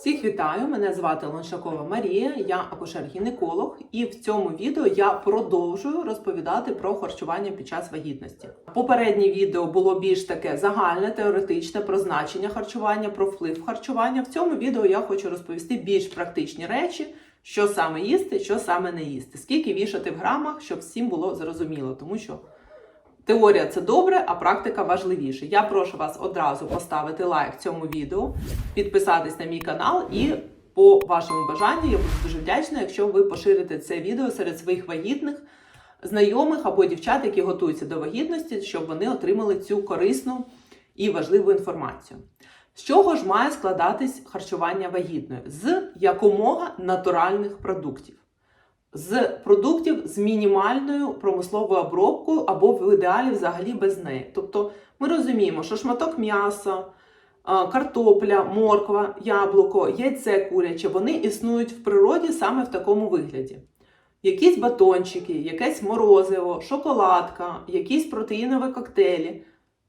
Всіх вітаю! Мене звати Лоншакова Марія, я акушер-гінеколог, і в цьому відео я продовжую розповідати про харчування під час вагітності. Попереднє відео було більш таке загальне, теоретичне про значення харчування, про вплив харчування. В цьому відео я хочу розповісти більш практичні речі, що саме їсти, що саме не їсти, скільки вішати в грамах, щоб всім було зрозуміло, тому що. Теорія це добре, а практика важливіше. Я прошу вас одразу поставити лайк цьому відео, підписатись на мій канал і по вашому бажанню я буду дуже вдячна, якщо ви поширите це відео серед своїх вагітних знайомих або дівчат, які готуються до вагітності, щоб вони отримали цю корисну і важливу інформацію. З чого ж має складатись харчування вагітної? З якомога натуральних продуктів з продуктів з мінімальною промисловою обробкою або в ідеалі взагалі без неї. Тобто ми розуміємо, що шматок м'яса, картопля, морква, яблуко, яйце куряче, вони існують в природі саме в такому вигляді. Якісь батончики, якесь морозиво, шоколадка, якісь протеїнові коктейлі.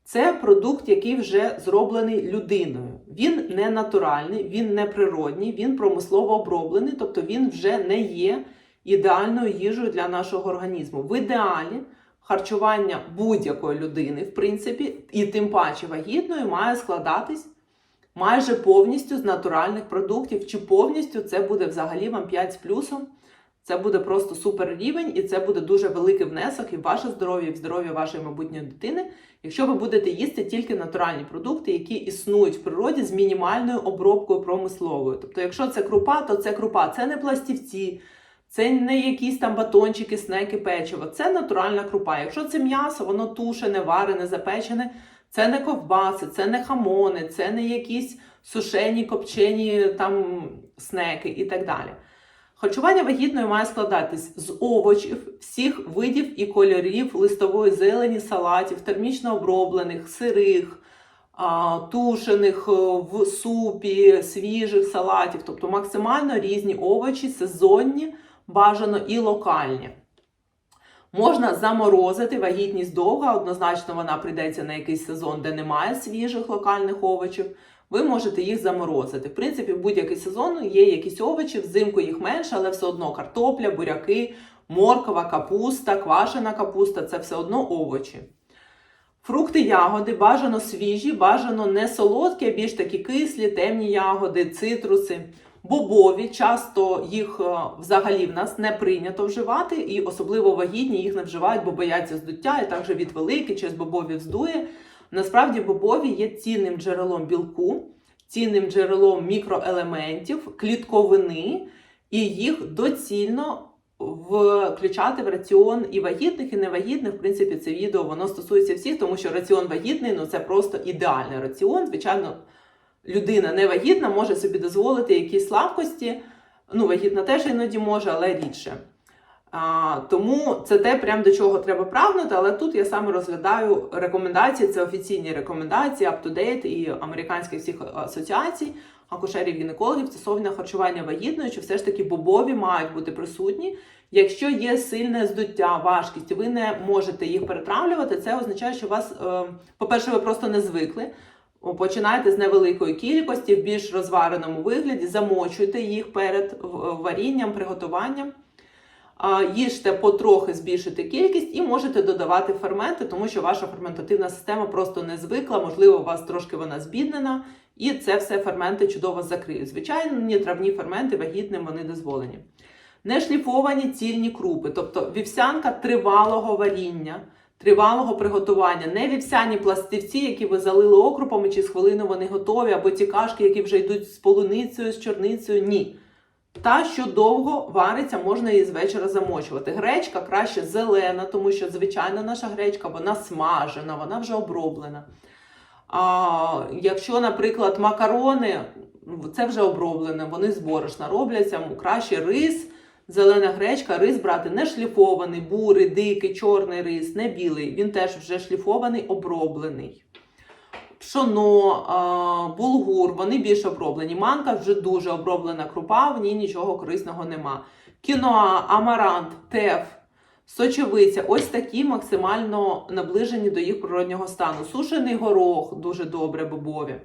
Це продукт, який вже зроблений людиною. Він не натуральний, він не природній, він промислово оброблений, тобто він вже не є ідеальною їжею для нашого організму. В ідеалі харчування будь-якої людини, в принципі, і тим паче вагітної, має складатись майже повністю з натуральних продуктів. Чи повністю це буде взагалі вам 5 з плюсом. Це буде просто супер рівень, і це буде дуже великий внесок і в ваше здоров'я, і в здоров'я вашої майбутньої дитини, якщо ви будете їсти тільки натуральні продукти, які існують в природі з мінімальною обробкою промисловою. Тобто, якщо це крупа, то це крупа, це не пластівці. Це не якісь там батончики, снеки, печиво. Це натуральна крупа. Якщо це м'ясо, воно тушене, варене, запечене, це не ковбаси, це не хамони, це не якісь сушені, копчені там снеки і так далі. Харчування вагітної має складатись з овочів, всіх видів і кольорів листової зелені, салатів, термічно оброблених, сирих, тушених е, в супі, свіжих салатів, тобто максимально різні овочі, сезонні бажано і локальні. Можна заморозити вагітність довга, однозначно вона прийдеться на якийсь сезон, де немає свіжих локальних овочів. Ви можете їх заморозити. В принципі, в будь-який сезон є якісь овочі, взимку їх менше, але все одно картопля, буряки, моркова, капуста, квашена капуста це все одно овочі. Фрукти, ягоди бажано свіжі, бажано не солодкі, а більш такі кислі, темні ягоди, цитруси. Бобові, часто їх е, взагалі в нас не прийнято вживати, і особливо вагітні їх не вживають, бо бояться здуття, і також від великий через бобові вздує. Насправді, бобові є цінним джерелом білку, цінним джерелом мікроелементів, клітковини, і їх доцільно включати в раціон і вагітних, і невагітних. В принципі, це відео воно стосується всіх, тому що раціон вагітний ну це просто ідеальний раціон. Звичайно людина невагітна може собі дозволити якісь слабкості. Ну, вагітна теж іноді може, але рідше. А, Тому це те, прям до чого треба прагнути. Але тут я саме розглядаю рекомендації, це офіційні рекомендації, up-to-date і американських всіх асоціацій, акушерів гінекологів стосовно харчування вагітної, що все ж таки бобові мають бути присутні. Якщо є сильне здуття, важкість, ви не можете їх перетравлювати, це означає, що вас, е, по-перше, ви просто не звикли. Починайте з невеликої кількості в більш розвареному вигляді, замочуйте їх перед варінням, приготуванням. Їжте потрохи збільшити кількість і можете додавати ферменти, тому що ваша ферментативна система просто не звикла, можливо, у вас трошки вона збіднена, і це все ферменти чудово закриють. Звичайно, травні ферменти вагітним вони дозволені. Нешліфовані цільні крупи, тобто вівсянка тривалого варіння тривалого приготування, не вівсяні пластивці, які ви залили окропами, чи з хвилину вони готові, або ті кашки, які вже йдуть з полуницею, з чорницею. Ні. Та, що довго вариться, можна її з вечора замочувати. Гречка краще зелена, тому що звичайна наша гречка вона смажена, вона вже оброблена. А, Якщо, наприклад, макарони, це вже оброблене, вони з борошна робляться, краще рис Зелена гречка, рис брати не шліфований, бурий, дикий, чорний рис, не білий. Він теж вже шліфований, оброблений. Пшоно, булгур, вони більш оброблені. Манка вже дуже оброблена крупа, в ній нічого корисного нема. Кіноа, амарант, теф, сочевиця ось такі максимально наближені до їх природнього стану. Сушений горох дуже добре бобові.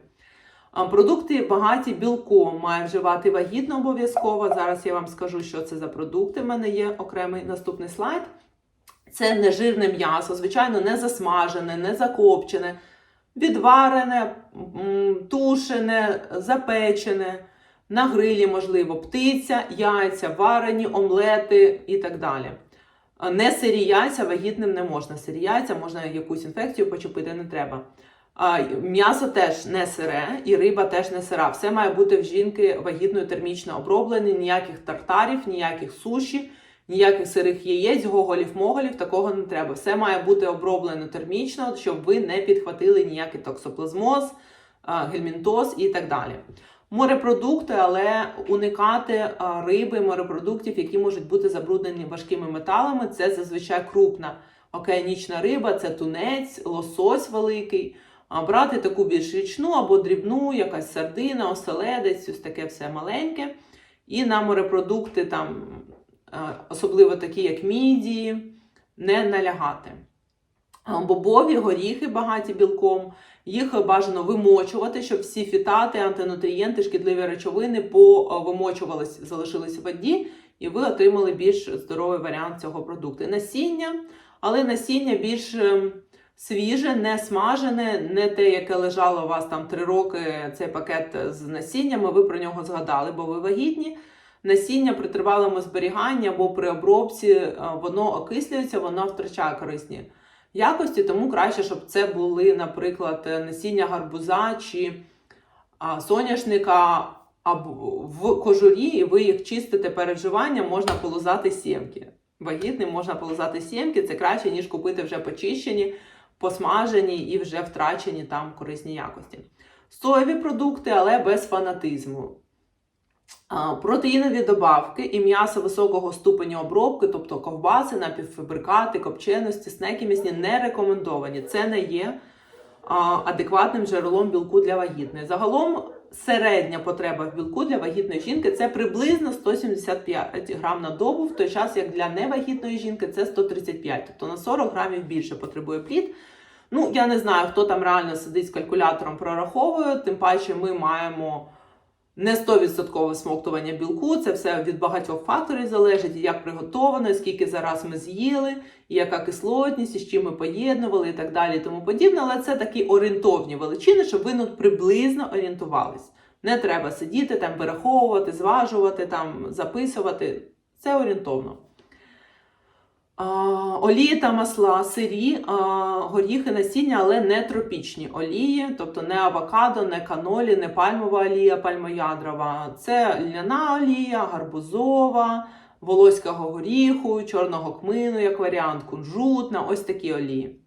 Продукти багаті білком має вживати вагітно обов'язково. Зараз я вам скажу, що це за продукти. У мене є окремий наступний слайд. Це нежирне м'ясо, звичайно, не засмажене, не закопчене, відварене, тушене, запечене, на грилі, можливо, птиця, яйця, варені, омлети і так далі. Не сирі яйця вагітним не можна. Сирі яйця можна якусь інфекцію почепити, не треба. М'ясо теж не сире, і риба теж не сира. Все має бути в жінки вагітною термічно оброблене, ніяких тартарів, ніяких суші, ніяких сирих яєць, гоголів-моголів, такого не треба. Все має бути оброблено термічно, щоб ви не підхватили ніякий токсоплазмоз, гельмінтоз і так далі. Морепродукти, але уникати риби, морепродуктів, які можуть бути забруднені важкими металами, це зазвичай крупна океанічна риба, це тунець, лосось великий. Брати таку більш річну або дрібну, якась сардина, оселедець, ось таке все маленьке. І на морепродукти, там, е, особливо такі, як мідії, не налягати. Бобові горіхи багаті білком, їх бажано вимочувати, щоб всі фітати, антинутрієнти, шкідливі речовини повимочувались, залишились в воді, і ви отримали більш здоровий варіант цього продукту. Насіння, але насіння більш ем, свіже, не смажене, не те, яке лежало у вас там три роки, цей пакет з насіннями, ви про нього згадали, бо ви вагітні. Насіння при тривалому зберіганні або при обробці е, воно окислюється, воно втрачає корисні якості, тому краще, щоб це були, наприклад, насіння гарбуза чи соняшника або в кожурі, і ви їх чистите перед вживанням, можна полузати сімки. Вагітним можна полузати сімки, це краще, ніж купити вже почищені, посмажені і вже втрачені там корисні якості. Соєві продукти, але без фанатизму. Протеїнові добавки і м'ясо високого ступеню обробки, тобто ковбаси, напівфабрикати, копченості, снеки місні, не рекомендовані. Це не є адекватним джерелом білку для вагітної. Загалом середня потреба в білку для вагітної жінки це приблизно 175 грам на добу, в той час як для невагітної жінки це 135, тобто на 40 грамів більше потребує плід. Ну, я не знаю, хто там реально сидить з калькулятором, прораховує, тим паче ми маємо не 100% смоктування білку, це все від багатьох факторів залежить, як приготовано, скільки зараз ми з'їли, і яка кислотність, з чим ми поєднували, і так далі, і тому подібне. Але це такі орієнтовні величини, щоб ви ну, приблизно орієнтувались. Не треба сидіти, там, вираховувати, зважувати, там, записувати. Це орієнтовно. Олії та масла, сирі, горіхи, насіння, але не тропічні олії, тобто не авокадо, не канолі, не пальмова олія, пальмоядрова. Це ляна олія, гарбузова, волоського горіху, чорного кмину, як варіант, кунжутна, ось такі олії.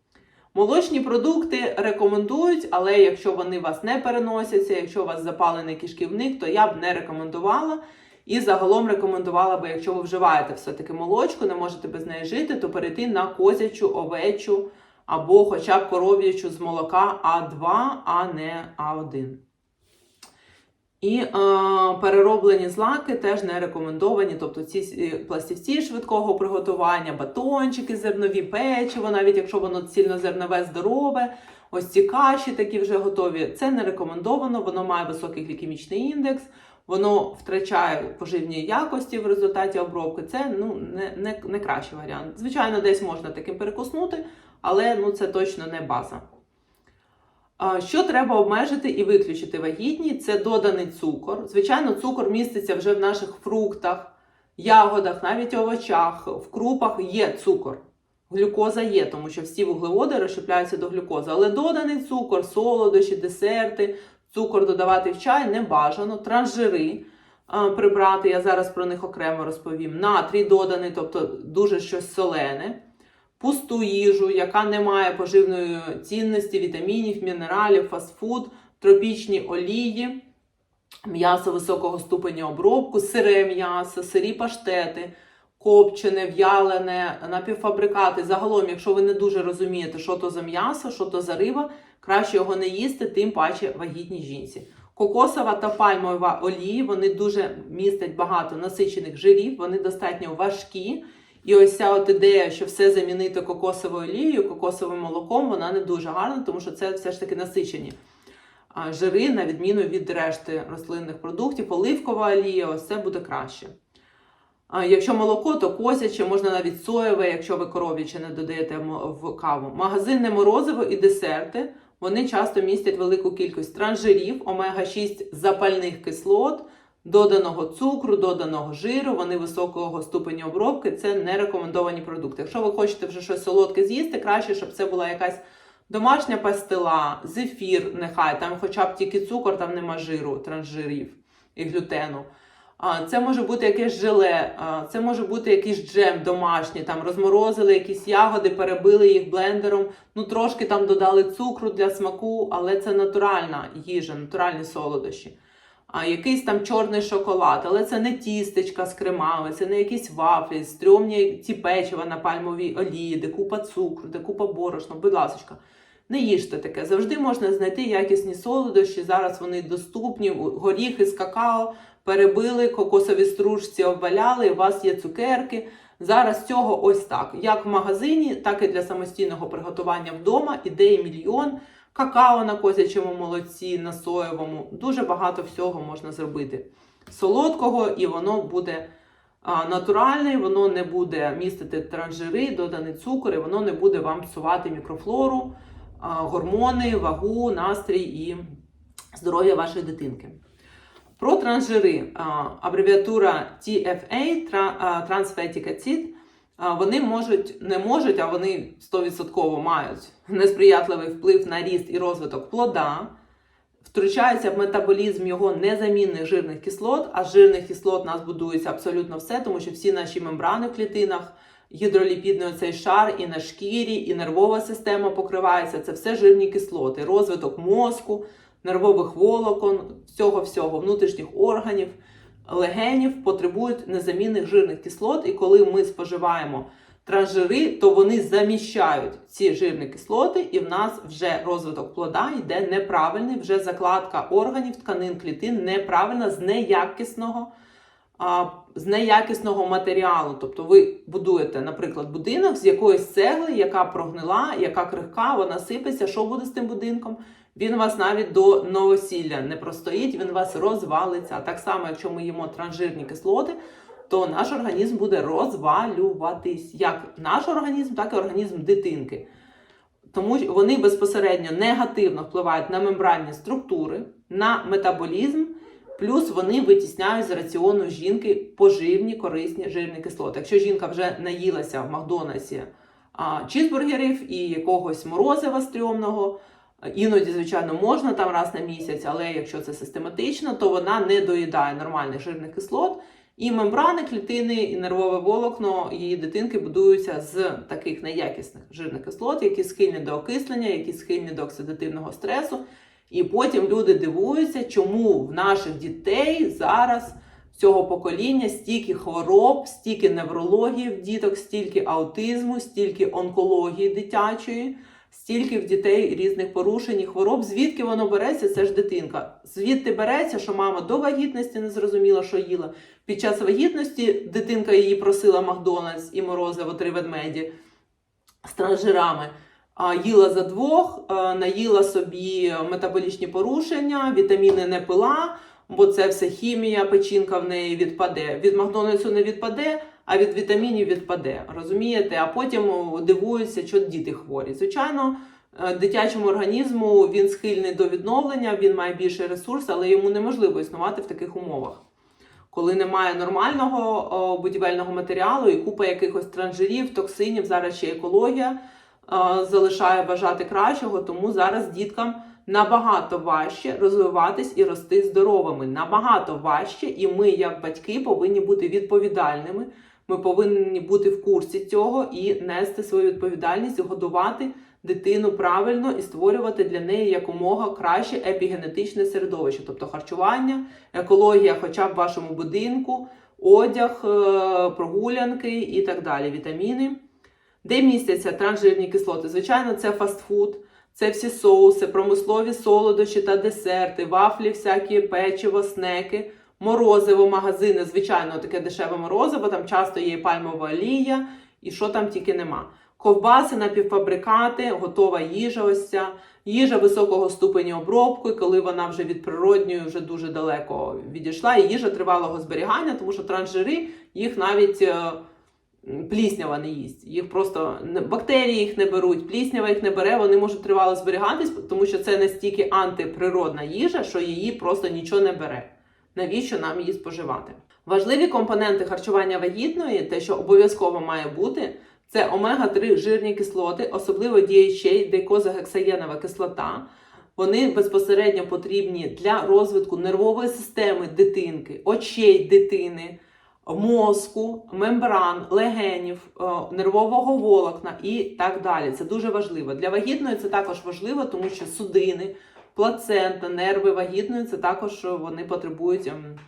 Молочні продукти рекомендують, але якщо вони вас не переносяться, якщо у вас запалений кишківник, то я б не рекомендувала. І загалом рекомендувала би, якщо ви вживаєте все-таки молочку, не можете без неї жити, то перейти на козячу, овечу або хоча б коров'ячу з молока А2, а не А1. І е, перероблені злаки теж не рекомендовані, тобто ці е, пластівці швидкого приготування, батончики зернові, печиво, навіть якщо воно цільнозернове здорове, ось ці каші такі вже готові. Це не рекомендовано, воно має високий глікемічний індекс воно втрачає поживні якості в результаті обробки, це ну, не, не, не кращий варіант. Звичайно, десь можна таким перекуснути, але ну, це точно не база. Що треба обмежити і виключити вагітні? Це доданий цукор. Звичайно, цукор міститься вже в наших фруктах, ягодах, навіть овочах, в крупах є цукор. Глюкоза є, тому що всі вуглеводи розщепляються до глюкози. Але доданий цукор, солодощі, десерти, цукор додавати в чай не бажано, трансжири а, прибрати, я зараз про них окремо розповім. Натрій доданий, тобто дуже щось солене, пусту їжу, яка не має поживної цінності, вітамінів, мінералів, фастфуд, тропічні олії, м'ясо високого ступеня обробку, сире м'ясо, сирі паштети. Копчене, в'ялене, напівфабрикати. Загалом, якщо ви не дуже розумієте, що то за м'ясо, що то за риба, краще його не їсти, тим паче вагітній жінці. Кокосова та пальмова олії вони дуже містять багато насичених жирів, вони достатньо важкі. І ось ця от ідея, що все замінити кокосовою олією, кокосовим молоком, вона не дуже гарна, тому що це все ж таки насичені жири, на відміну від решти рослинних продуктів. Оливкова олія, ось це буде краще. Якщо молоко, то козяче, можна навіть соєве, якщо ви коров'яче не додаєте в каву. Магазинне морозиво і десерти вони часто містять велику кількість транжирів, омега-6 запальних кислот, доданого цукру, доданого жиру, вони високого ступеня обробки. Це не рекомендовані продукти. Якщо ви хочете вже щось солодке з'їсти, краще, щоб це була якась домашня пастила, зефір, нехай там хоча б тільки цукор, там нема жиру, транжирів і глютену. Це може бути якесь желе, це може бути якийсь джем домашній, там розморозили якісь ягоди, перебили їх блендером, ну трошки там додали цукру для смаку, але це натуральна їжа, натуральні солодощі. А якийсь там чорний шоколад, але це не тістечка з кремами, це не якісь вафлі, стрьомні ці печива на пальмовій олії, де купа цукру, де купа борошна. Будь ласка, не їжте таке. Завжди можна знайти якісні солодощі. Зараз вони доступні, горіхи з какао перебили, кокосові стружці обваляли, у вас є цукерки. Зараз цього ось так. Як в магазині, так і для самостійного приготування вдома. Ідеї мільйон. Какао на козячому молоці, на соєвому. Дуже багато всього можна зробити. Солодкого, і воно буде а, натуральне, воно не буде містити транжири, доданий цукор, і воно не буде вам псувати мікрофлору, гормони, вагу, настрій і здоров'я вашої дитинки. Про транжири. Абревіатура TFA, тра- Trans Fatty Acid, вони можуть, не можуть, а вони 100% мають несприятливий вплив на ріст і розвиток плода, втручаються в метаболізм його незамінних жирних кислот, а з жирних кислот у нас будується абсолютно все, тому що всі наші мембрани в клітинах, гідроліпідний оцей шар і на шкірі, і нервова система покривається. Це все жирні кислоти, розвиток мозку, нервових волокон, всього всього, внутрішніх органів, легенів потребують незамінних жирних кислот, і коли ми споживаємо транжири, то вони заміщають ці жирні кислоти, і в нас вже розвиток плода йде неправильний, вже закладка органів, тканин, клітин неправильна з неякісного. З неякісного матеріалу, тобто ви будуєте, наприклад, будинок з якоїсь цегли, яка прогнила, яка крихка, вона сипеться. Що буде з тим будинком? Він вас навіть до новосілля не простоїть, він вас розвалиться. А так само, якщо ми їмо транжирні кислоти, то наш організм буде розвалюватись. Як наш організм, так і організм дитинки. Тому вони безпосередньо негативно впливають на мембранні структури, на метаболізм, плюс вони витісняють з раціону жінки поживні корисні жирні кислоти. Якщо жінка вже наїлася в Макдональдсі а, чізбургерів і якогось морозива стрьомного, Іноді, звичайно, можна там раз на місяць, але якщо це систематично, то вона не доїдає нормальних жирних кислот. І мембрани, клітини і нервове волокно її дитинки будуються з таких неякісних жирних кислот, які схильні до окислення, які схильні до оксидативного стресу. І потім люди дивуються, чому в наших дітей зараз цього покоління стільки хвороб, стільки неврології в діток, стільки аутизму, стільки онкології дитячої стільки в дітей різних порушень і хвороб. Звідки воно береться? Це ж дитинка. Звідти береться, що мама до вагітності не зрозуміла, що їла. Під час вагітності дитинка її просила Макдональдс і морозиво три ведмеді з транжирами. Їла за двох, е, наїла собі метаболічні порушення, вітаміни не пила, бо це все хімія, печінка в неї відпаде. Від Макдональдсу не відпаде, а від вітамінів відпаде. Розумієте? А потім дивуються, що діти хворі. Звичайно, е, дитячому організму він схильний до відновлення, він має більший ресурс, але йому неможливо існувати в таких умовах. Коли немає нормального будівельного матеріалу і купа якихось транжирів, токсинів, зараз ще екологія залишає бажати кращого, тому зараз діткам набагато важче розвиватись і рости здоровими. Набагато важче, і ми, як батьки, повинні бути відповідальними. Ми повинні бути в курсі цього і нести свою відповідальність, годувати дитину правильно і створювати для неї якомога краще епігенетичне середовище, тобто харчування, екологія, хоча б в вашому будинку, одяг, е, прогулянки і так далі. Вітаміни. Де містяться транжирні кислоти? Звичайно, це фастфуд, це всі соуси, промислові солодощі та десерти, вафлі, всякі печиво, снеки, морозиво, магазини, звичайно, таке дешеве морозиво, там часто є пальмова олія, і що там тільки нема. ковбаси, напівфабрикати, готова їжа. Ось ця їжа високого ступеню обробки, коли вона вже від природньої вже дуже далеко відійшла, і їжа тривалого зберігання, тому що трансжири їх навіть. Пліснява не їсть, їх просто бактерії їх не беруть, пліснява їх не бере, вони можуть тривало зберігатись, тому що це настільки антиприродна їжа, що її просто нічого не бере. Навіщо нам її споживати? Важливі компоненти харчування вагітної, те, що обов'язково має бути, це омега-3 жирні кислоти, особливо DHA, дейкозагексаєнова кислота. Вони безпосередньо потрібні для розвитку нервової системи дитинки, очей дитини, мозку, мембран, легенів, е, нервового волокна і так далі. Це дуже важливо. Для вагітної це також важливо, тому що судини, плацента, нерви вагітної це також вони потребують. ем,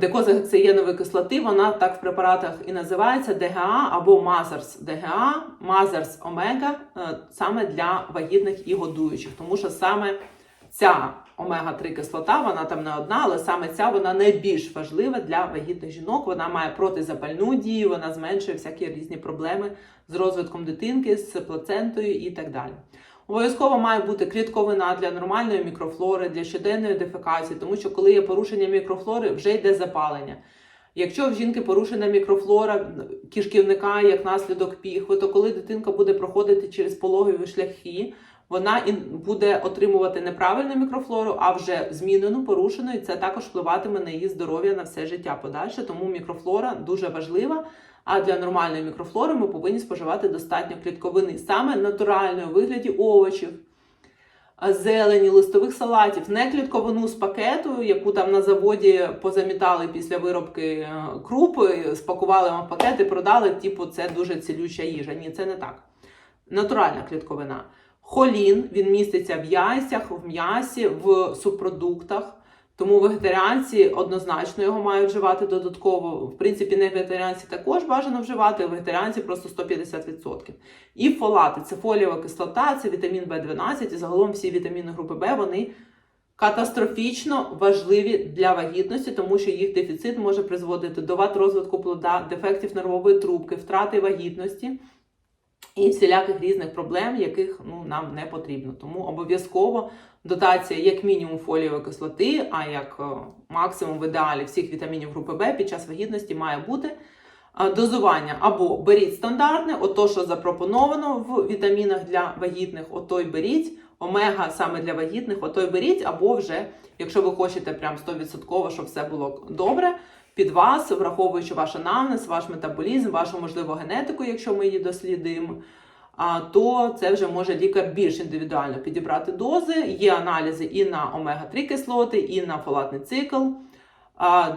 Декозагексаєнової кислоти, вона так в препаратах і називається ДГА або Мазерс ДГА, Мазерс Омега, е, саме для вагітних і годуючих, тому що саме ця омега-3 кислота, вона там не одна, але саме ця вона найбільш важлива для вагітних жінок. Вона має протизапальну дію, вона зменшує всякі різні проблеми з розвитком дитинки, з плацентою і так далі. Обов'язково має бути клітковина для нормальної мікрофлори, для щоденної дефекації, тому що коли є порушення мікрофлори, вже йде запалення. Якщо в жінки порушена мікрофлора кишківника як наслідок піхви, то коли дитинка буде проходити через пологові шляхи, вона і буде отримувати неправильну мікрофлору, а вже змінену, порушену, і це також впливатиме на її здоров'я на все життя подальше. Тому мікрофлора дуже важлива. А для нормальної мікрофлори ми повинні споживати достатньо клітковини, саме натуральної вигляді овочів, зелені, листових салатів, не клітковину з пакету, яку там на заводі позамітали після виробки е, крупи, спакували вам в пакети, продали, типу, це дуже цілюща їжа. Ні, це не так. Натуральна клітковина. Холін він міститься в яйцях, в м'ясі, в субпродуктах. Тому вегетаріанці однозначно його мають вживати додатково. В принципі, не вегетаріанці також бажано вживати, а вегетаріанці просто 150%. І фолати це фолієва кислота, це вітамін В12 і загалом всі вітаміни групи Б вони катастрофічно важливі для вагітності, тому що їх дефіцит може призводити до вад розвитку плода, дефектів нервової трубки, втрати вагітності і всіляких різних проблем, яких ну, нам не потрібно. Тому обов'язково дотація як мінімум фолієвої кислоти, а як е, максимум в ідеалі всіх вітамінів групи Б під час вагітності має бути. Дозування або беріть стандартне, ото, що запропоновано в вітамінах для вагітних, ото й беріть. Омега саме для вагітних, ото й беріть, або вже, якщо ви хочете прям 100%, щоб все було добре, під вас, враховуючи ваш анамнез, ваш метаболізм, вашу можливо генетику, якщо ми її дослідимо, то це вже може лікар більш індивідуально підібрати дози. Є аналізи і на омега-3 кислоти, і на фолатний цикл.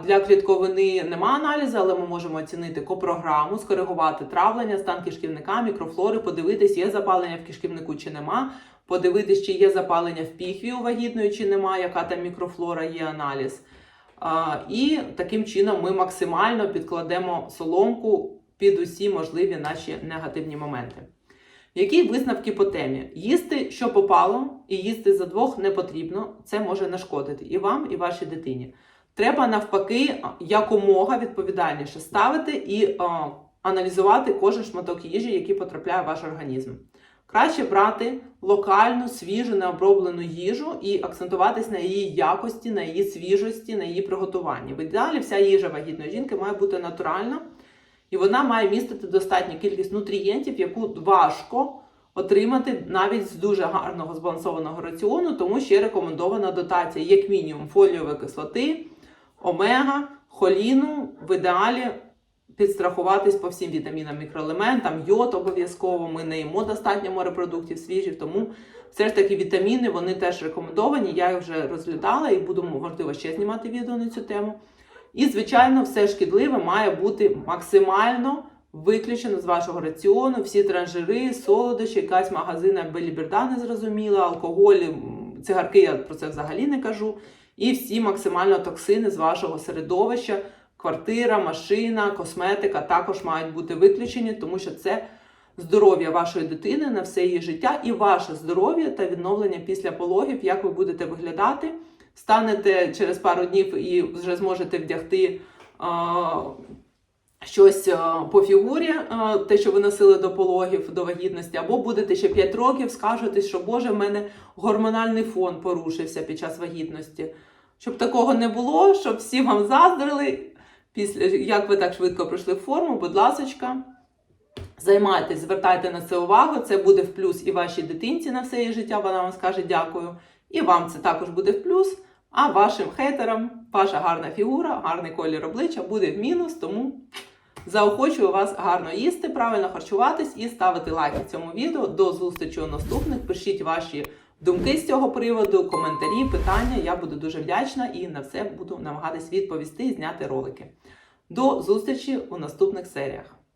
Для клітковини нема аналізу, але ми можемо оцінити копрограму, скоригувати травлення, стан кишківника, мікрофлори, подивитись, є запалення в кишківнику чи нема, подивитись, чи є запалення в піхві у вагітної, чи нема, яка там мікрофлора є аналіз. І таким чином ми максимально підкладемо соломку під усі можливі наші негативні моменти. Які висновки по темі? Їсти, що попало, і їсти за двох не потрібно. Це може нашкодити і вам, і вашій дитині. Треба навпаки якомога відповідальніше ставити і а, аналізувати кожен шматок їжі, який потрапляє в ваш організм. Краще брати локальну, свіжу, необроблену їжу і акцентуватись на її якості, на її свіжості, на її приготуванні. В ідеалі вся їжа вагітної жінки має бути натуральна, і вона має містити достатню кількість нутрієнтів, яку важко отримати навіть з дуже гарного збалансованого раціону, тому ще рекомендована дотація, як мінімум, фолієвої кислоти, омега, холіну, в ідеалі підстрахуватись по всім вітамінам, мікроелементам, йод обов'язково. Ми не їмо достатньо морепродуктів свіжих, тому все ж таки вітаміни вони теж рекомендовані. Я їх вже розглядала і буду можливо ще знімати відео на цю тему. І, звичайно, все шкідливе має бути максимально виключено з вашого раціону. Всі транжири, солодощі, якась магазина беліберда незрозуміла, алкоголь, цигарки, я про це взагалі не кажу. І всі максимально токсини з вашого середовища, квартира, машина, косметика також мають бути виключені, тому що це здоров'я вашої дитини на все її життя і ваше здоров'я та відновлення після пологів, як ви будете виглядати. Станете через пару днів і вже зможете вдягти а, щось е, по фігурі, е, те, що ви носили до пологів, до вагітності, або будете ще 5 років, скажете, що Боже, в мене гормональний фон порушився під час вагітності. Щоб такого не було, щоб всі вам заздрили, після як ви так швидко пройшли форму, будь ласочка. Займайтесь, звертайте на це увагу. Це буде в плюс і вашій дитинці на все її життя. Вона вам скаже дякую. І вам це також буде в плюс. А вашим хейтерам ваша гарна фігура, гарний колір обличчя буде в мінус. Тому заохочую вас гарно їсти, правильно харчуватись і ставити лайки цьому відео. До зустрічі у наступних. Пишіть ваші думки з цього приводу, коментарі, питання. Я буду дуже вдячна і на все буду намагатись відповісти і зняти ролики. До зустрічі у наступних серіях.